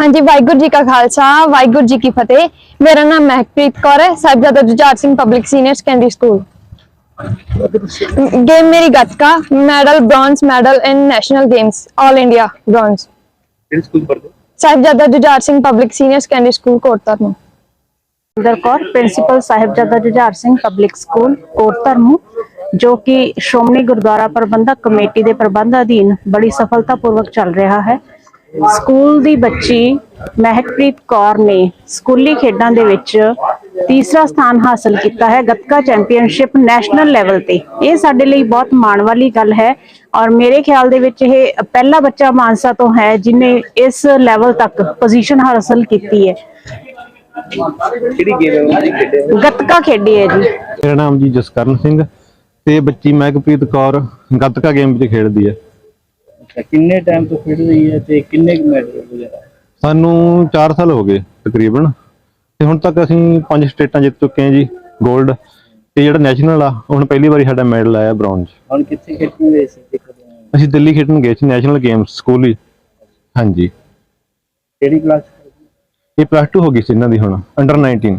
ਹਾਂਜੀ ਵਾਹਿਗੁਰੂ ਜੀ ਕਾ ਖਾਲਸਾ ਵਾਹਿਗੁਰੂ ਜੀ ਕੀ ਫਤਿਹ। ਮੇਰਾ ਨਾਮ ਮਹਿਕਪ੍ਰੀਤ ਕੌਰ ਹੈ Sahibzada Jujhar Singh public senior secondary school game ਮੇਰੀ gatka medal bronze medal in national games all India bronze. ਕਿਹੜੇ ਸਕੂਲ ਪੜ੍ਹਦੇ ਹੋ? Sahibzada Jujhar Singh public senior secondary school ਕੋਟਤਰਨੂ Surinder Kaur principal Sahibzada Jujhar Singh public school Kot Dharmu ਜੋ ਕਿ ਸ਼੍ਰੋਮਣੀ ਗੁਰਦੁਆਰਾ ਪ੍ਰਬੰਧਕ committee ਦੇ ਪ੍ਰਬੰਧ ਅਧੀਨ ਬੜੀ ਸਫਲਤਾਪੂਰਵਕ ਚੱਲ ਰਿਹਾ ਹੈ। ਸਕੂਲ ਦੀ ਬੱਚੀ ਮਹਿਕਪ੍ਰੀਤ ਕੌਰ ਨੇ ਸਕੂਲੀ ਖੇਡਾਂ ਦੇ ਵਿੱਚ ਤੀਸਰਾ ਸਥਾਨ ਹਾਸਲ ਕੀਤਾ ਹੈ ਗੱਤਕਾ ਚੈਂਪੀਅਨਸ਼ਿਪ ਨੈਸ਼ਨਲ ਲੈਵਲ ਤੇ। ਇਹ ਸਾਡੇ ਲਈ ਬਹੁਤ ਮਾਣ ਵਾਲੀ ਗੱਲ ਹੈ ਔਰ ਮੇਰੇ ਖਿਆਲ ਦੇ ਵਿੱਚ ਇਹ ਪਹਿਲਾ ਬੱਚਾ ਮਾਨਸਾ ਤੋਂ ਹੈ ਜਿਨੇ ਇਸ ਲੈਵਲ ਤੱਕ ਪੋਜੀਸ਼ਨ ਹਾਸਲ ਕੀਤੀ ਹੈ। ਕਿਹੜੀ ਗੇਮ ਹੈ ਜੀ ਖੇਡੇ? ਗੱਤਕਾ ਖੇਡੀ ਹੈ ਜੀ। ਮੇਰਾ ਨਾਮ ਜੀ ਜਸਕਰਨ ਸਿੰਘ ਤੇ ਬੱਚੀ ਮਹਿਕਪ੍ਰੀਤ ਕੌਰ ਗੱਤਕਾ ਗੇਮ ਵਿੱਚ ਖੇਡਦੀ ਹੈ। ਕਿੰਨੇ ਟਾਈਮ ਤੋਂ ਖੇਡ ਰਹੀ ਹੈ ਤੇ ਕਿੰਨੇ ਕੁ ਮੈਡਲ ਵਗੈਰਾ? ਸਾਨੂੰ 4 ਸਾਲ ਹੋ ਗਏ ਤਕਰੀਬਨ। ਤੇ ਹੁਣ ਤੱਕ ਅਸੀਂ ਪੰਜ ਸਟੇਟਾਂ ਜਿੱਤ ਚੁੱਕੇ ਹਾਂ ਜੀ 골ਡ ਤੇ ਜਿਹੜਾ ਨੈਸ਼ਨਲ ਆ ਹੁਣ ਪਹਿਲੀ ਵਾਰੀ ਸਾਡਾ ਮੈਡਲ ਆਇਆ ਬ੍ਰੌਂਜ਼ ਹੁਣ ਕਿੱਥੇ ਖੇਡਣ ਗਏ ਸੀ ਤੇ ਕਦੋਂ? ਆਏ? ਅਸੀਂ ਦਿੱਲੀ ਖੇਡਣ ਗਏ ਸੀ ਨੈਸ਼ਨਲ ਗੇਮਸ ਸਕੂਲ ਹੀ। ਹਾਂਜੀ। ਕਿਹੜੀ ਕਲਾਸ ਇਹ ਪਲੱਸ 2 ਹੋ ਗਈ ਸੀ ਇਹਨਾਂ ਦੀ ਹੁਣ ਅੰਡਰ 19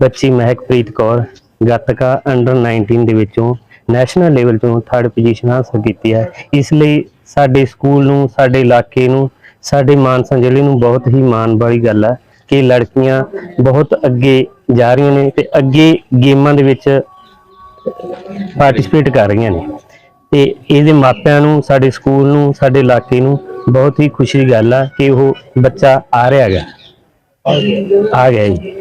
ਬੱਚੀ ਮਹਿਕਪ੍ਰੀਤ ਕੌਰ ਗੱਤਕਾ ਅੰਡਰ 19 ਦੇ ਵਿੱਚੋਂ ਨੈਸ਼ਨਲ ਲੈਵਲ ਤੋਂ ਥਰਡ ਪੋਜੀਸ਼ਨ ਹਾਸਲ ਕੀਤੀ ਹੈ। ਇਸ ਲਈ ਸਾਡੇ ਸਕੂਲ ਨੂੰ, ਸਾਡੇ ਇਲਾਕੇ ਨੂੰ, ਸਾਡੇ ਮਾਨਸਾ ਜ਼ਿਲ੍ਹੇ ਨੂੰ ਬਹੁਤ ਹੀ ਮਾਣ ਵਾਲੀ ਗੱਲ ਹੈ ਕਿ ਲੜਕੀਆਂ ਬਹੁਤ ਅੱਗੇ ਜਾ ਰਹੀਆਂ ਨੇ ਤੇ ਅੱਗੇ ਗੇਮਾਂ ਦੇ ਵਿੱਚ ਪਾਰਟਿਸਿਪੇਟ ਕਰ ਰਹੀਆਂ ਨੇ। ਤੇ ਇਹਦੇ ਮਾਪਿਆਂ ਨੂੰ, ਸਾਡੇ ਸਕੂਲ ਨੂੰ, ਸਾਡੇ ਇਲਾਕੇ ਨੂੰ ਬਹੁਤ ਹੀ ਖੁਸ਼ੀ ਦੀ ਗੱਲ ਆ ਕਿ ਉਹ ਬੱਚਾ ਆ ਰਿਹਾ ਹੈਗਾ। ਆ ਗਿਆ ਜੀ।